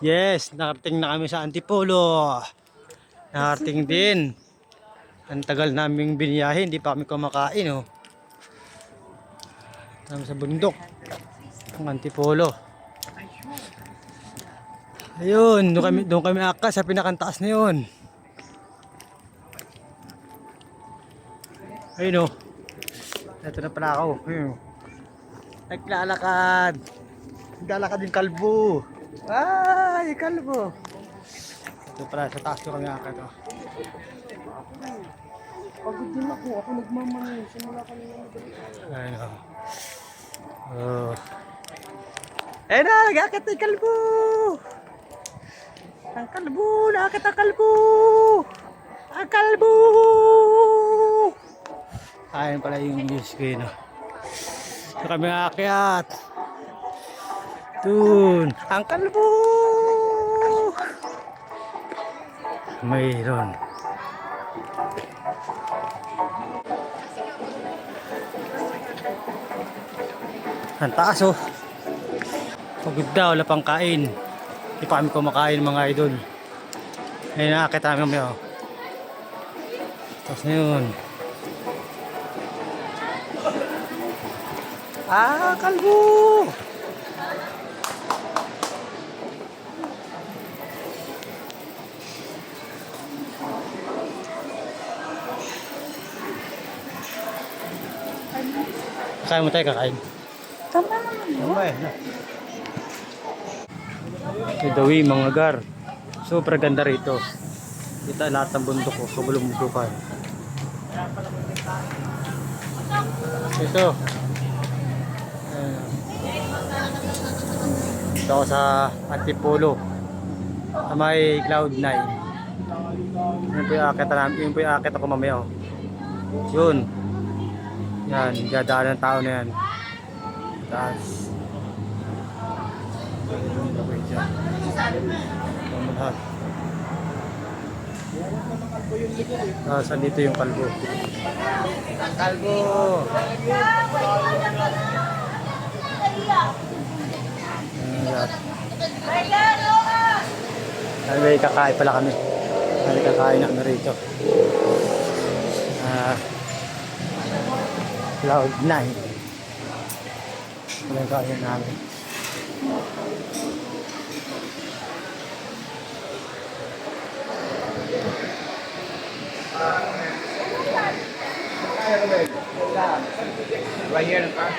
Yes, nakarating na kami sa Antipolo. Nakarating din. Ang tagal naming biniyahin, hindi pa kami kumakain oh. Kami sa bundok. Ang Antipolo. Ayun, doon kami, doon kami akas sa pinakantaas na yun. Ayun oh. Ito na pala ako. Ayun. oh. Naglalakad. Naglalakad yung kalbo. Ay, kalbo. Ito pala, sa taas ko kami akad oh. Pagod din ako. Ako nagmamanin. Simula kanina na Ayun oh. Oh. Ayun na, nagakit na yung kalbo. Ang kalbo, nakakit ang kalbo. Ang kalbo. Ayun pala yung news ko yun oh. Ito kami aakyat. Dun, ang kalbo. Mayroon. Ang taas oh. Pagod daw, wala pang kain. Hindi pa kami kumakain mga idol. Ayun nakakita kami oh. Tapos na yun. Ah, kalbo! Kaya mo tayo kakain. Tama naman. Tama eh. Idawi, mga gar. Super ganda rito. Kita lahat ng bundok ko, kabulong-bundukan. Ito. Ayan. Ito ako sa Antipolo. Sa may Cloud9. Yun po yung akit. Yun po yung akit ako mamaya. oh. Yun. Yan, dadaan ng tao na yan. Taas. Ah, saan dito yung kalbo? Kalbo! Ay, may kakain pala kami. Kakain na kami rito. Ah, Cloud 9. Wala yung kain namin. Right here in the car.